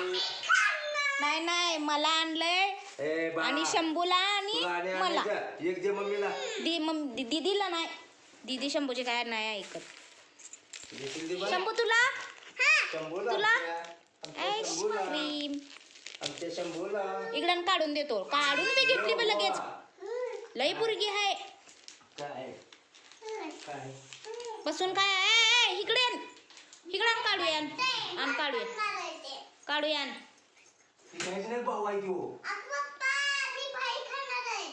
नाही नाही मला आणलंय. ए बा आणि शंभूला आणि तुला आणि मला. आणायचं. एक जे मम्मीला. दी दीदीला नाही. दीदी शंभूचे काय नाही ऐकत. बा. शंभू तुला? शंभूला तुला? आमच्या. आमच्या शंभूला. आईस्क्रीम आमच्या शंभूला. इकडं काढून देतो. काढून दे घेतली पण लगेच. लई पुरगी आहे. काय? काय? बसून काय? आहे? ए, ए, इकडे आण. इकडे आण काढूया. आण काढूया. काढूया आण. ती. काहीच नाही भाऊ आहे. तो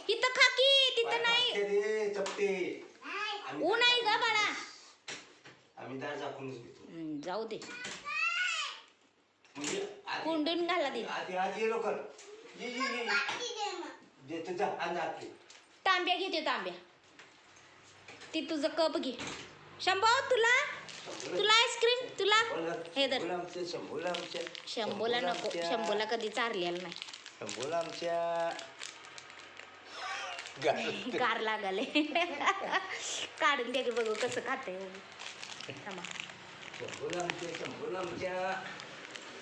इथं खा की तिथं नाही. चपटे. आम्ही ऊन आहे ग बाळा. आम्ही दार झाकूनच घेतो. हम्म, जाऊ दे. म्हणजे आधी- कोंडून घाला दे. आधी आधी ये लवकर. ये ये ये. जे. तुझा अंदा आतली तांब्या घेते तांब्या. ती तुझं कप घे. शंभू तुला तुला आईस्क्रीम? तुला? हे धर. शंभूला आमच्या. नको. शंभूला कधी चारलेलं नाही. शंभूला आमच्या. गार लागले. काढून दे बघू कसं खाते थांबा. शंभूला आमच्या शंभूला आमच्या.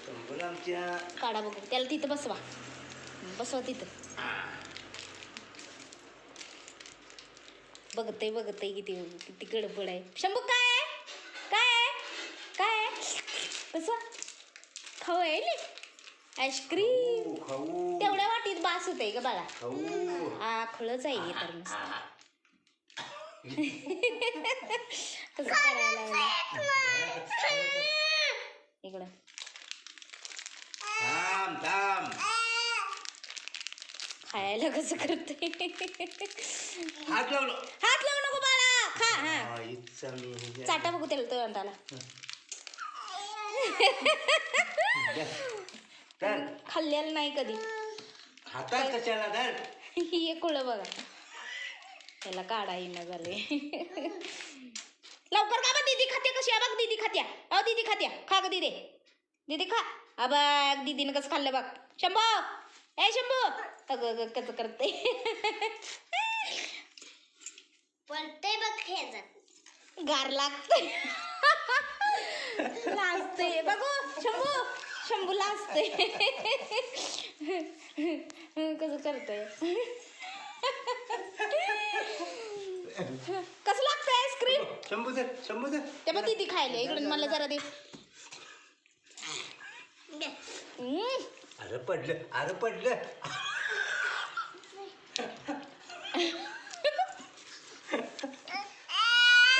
शंभूला आमच्या. काढा बघू. त्याला तिथं बसवा. बसवा तिथं. बघते बघते किती किती गडबड आहे. शंभू काय आहे काय आहे कसं खाऊ आहे नी? आईस्क्रीम खाऊ, तेवढ्या वाटीत बास होते ग बाळा खाऊ. हा खळच आहे हे तर मस्त. कसं करायला लागलं? इकडं. थांब थांब. खायला कसं करते? हात लावलो हात लावू नको बाळा. खा हा. चाटा बघू त्याला तोंडाला तर खाल्लेलं नाही कधी. हातात कशाला धर हे कुळ बघा. त्याला काढा येणं झाले. लवकर का बघ दीदी खात्या कशी बघ दीदी खात्या. अहो दीदी खात्या. खा ग दीदी. दीदी खा. अ बघ दीदीनं कसं खाल्लं बघ. शंभू! ए शंभू! अगं अगं कसं करते? पडते बघ खेळत गार लागते लाजते. बघू शंभू शंभू लाजते. कसं करतोय? कसं लागतंय आईस्क्रीम शंभू धर शंभू धर ते बघ दीदी खायला. इकडून मला जरा दे. हम्म. अरे पडलं अरे पडलं.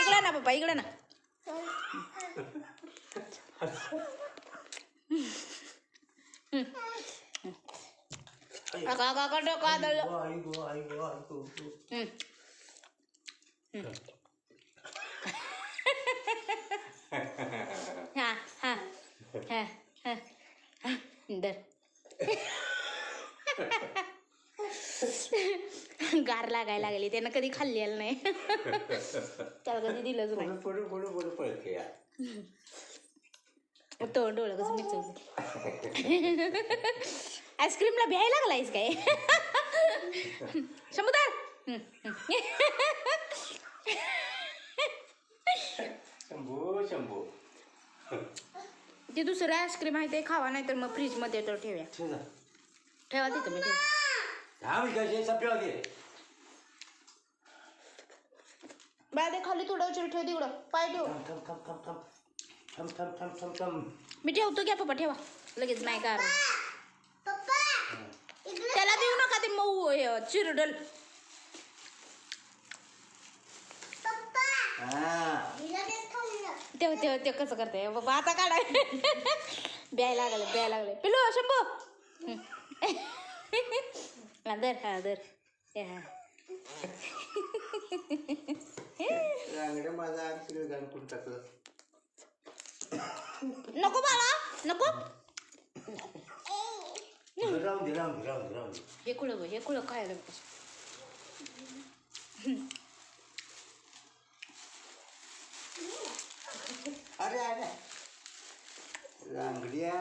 इकडं ना पप्पा इकडं ना अगं, अगं, अगं, डोकं आदळलं. आई गो आई गो आई गो हम्म. हा हा हा हा गार लागायला लागली त्यानं कधी खाल्लेलं नाही. त्याला कधी दिलंच नाही. तोंड डोळं कसं आईस्क्रीमला भ्यायला लागलायस काय? समुदार शंभू शंभू. ते दुसरं आईस्क्रीम आहे ते खावा नाही तर मग फ्रीजमध्ये तर ठेवूया. ठेव सप्या होते बाय ते खाली थोडं उशीर ठेव तिकडं. पाय ठेव. थम थम थम थम थम मी ठेवतो घ्या पप्पा ठेवा. लगेच नाही का त्याला देऊ नका ते मऊ चिरडल. तेव्हा तेव्हा ते कसं करते? बाबा आता काढाय ब्याय लागले ब्याय लागले. पिलो शंभू. हा दर हा दर हा माझा नको बाळा नको. राहून दे राहून दे राहून दे राहून दे. हे कुळं हे कुळं काय. अरे अरे. रांगड्या.